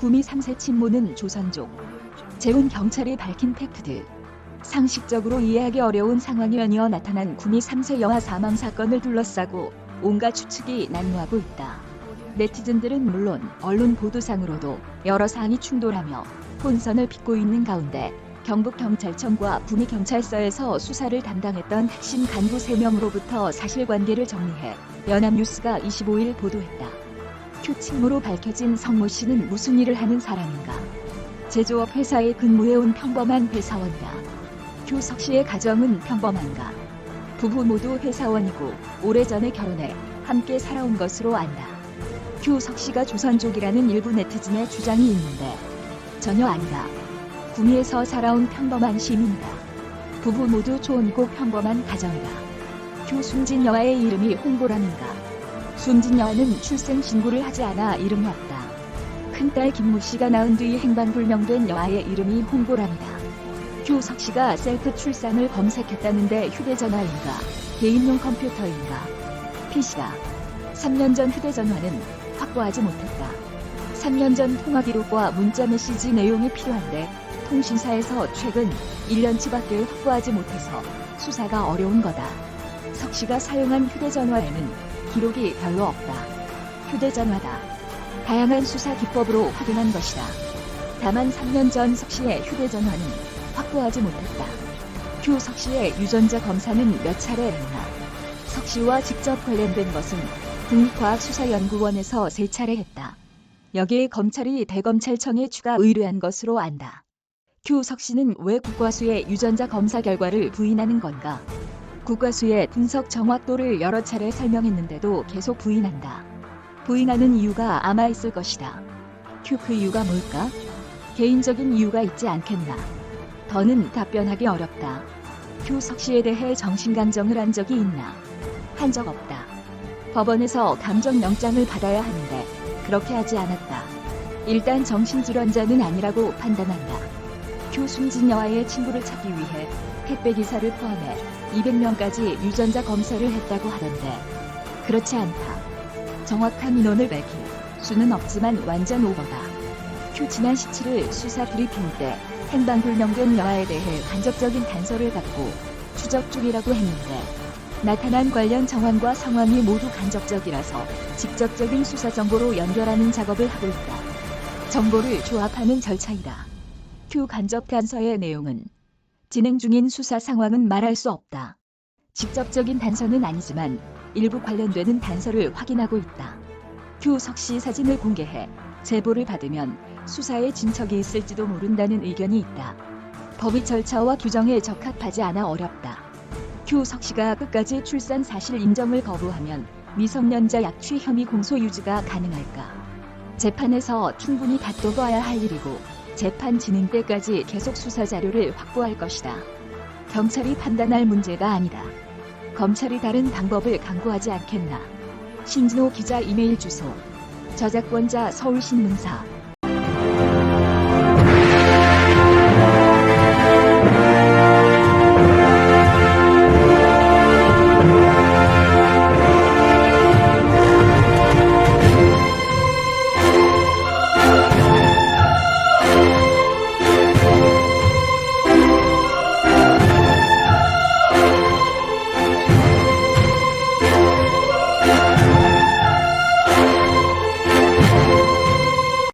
구미 3세 친모는 조선족. 재훈 경찰이 밝힌 팩트들. 상식적으로 이해하기 어려운 상황이 연이어 나타난 구미 3세 여아 사망 사건을 둘러싸고 온갖 추측이 난무하고 있다. 네티즌들은 물론 언론 보도상으로도 여러 사안이 충돌하며 혼선을 빚고 있는 가운데 경북경찰청과 구미경찰서에서 수사를 담당했던 핵심 간부 3명으로부터 사실관계를 정리해 연합뉴스가 25일 보도했다. 큐 친모로 밝혀진 성모 씨는 무슨 일을 하는 사람인가? 제조업 회사에 근무해온 평범한 회사원이다. 큐석 씨의 가정은 평범한가? 부부 모두 회사원이고 오래전에 결혼해 함께 살아온 것으로 안다. 큐석 씨가 조선족이라는 일부 네티즌의 주장이 있는데 전혀 아니다. 구미에서 살아온 평범한 시민이다. 부부 모두 초혼이고 평범한 가정이다. 큐 숨진 여아의 이름이 홍보람인가? 숨진 여아는 출생 신고를 하지 않아 이름이 없다. 큰딸 김모 씨가 낳은 뒤 행방불명된 여아의 이름이 홍보람이다. 큐석 씨가 셀프 출산을 검색했다는데 휴대전화인가? 개인용 컴퓨터인가? PC다. 3년 전 휴대전화는 확보하지 못했다. 3년 전 통화 기록과 문자 메시지 내용이 필요한데 통신사에서 최근 1년치밖에 확보하지 못해서 수사가 어려운 거다. 석 씨가 사용한 휴대전화에는 기록이 별로 없다. 휴대전화다. 다양한 수사 기법으로 확인한 것이다. 다만 3년 전 석 씨의 휴대전화는 확보하지 못했다. 큐 석 씨의 유전자 검사는 몇 차례 했나? 석 씨와 직접 관련된 것은 국립과학수사연구원에서 세 차례 했다. 여기에 검찰이 대검찰청에 추가 의뢰한 것으로 안다. 큐 석 씨는 왜 국과수의 유전자 검사 결과를 부인하는 건가? 국과수의 분석 정확도를 여러 차례 설명했는데도 계속 부인한다. 부인하는 이유가 아마 있을 것이다. 큐 그 이유가 뭘까? 개인적인 이유가 있지 않겠나? 더는 답변하기 어렵다. 큐석 씨에 대해 정신강정을 한 적이 있나? 한 적 없다. 법원에서 감정영장을 받아야 하는데 그렇게 하지 않았다. 일단 정신질환자는 아니라고 판단한다. 큐 숨진 여아의 친구를 찾기 위해 택배 기사를 포함해 200명까지 유전자 검사를 했다고 하던데 그렇지 않다. 정확한 인원을 밝힐 수는 없지만 완전 오버다. 큐 지난 17일 수사 브리핑 때 행방불명된 여아에 대해 간접적인 단서를 갖고 추적 중이라고 했는데 나타난 관련 정황과 상황이 모두 간접적이라서 직접적인 수사 정보로 연결하는 작업을 하고 있다. 정보를 조합하는 절차이다. 큐 간접 단서의 내용은 진행 중인 수사 상황은 말할 수 없다. 직접적인 단서는 아니지만 일부 관련되는 단서를 확인하고 있다. 큐 석씨 사진을 공개해 제보를 받으면 수사에 진척이 있을지도 모른다는 의견이 있다. 법의 절차와 규정에 적합하지 않아 어렵다. 큐 석씨가 끝까지 출산 사실 인정을 거부하면 미성년자 약취 혐의 공소 유지가 가능할까? 재판에서 충분히 다퉈봐야 할 일이고 재판 진행 때까지 계속 수사 자료를 확보할 것이다. 경찰이 판단할 문제가 아니다. 검찰이 다른 방법을 강구하지 않겠나. 신진호 기자 이메일 주소. 저작권자 서울신문사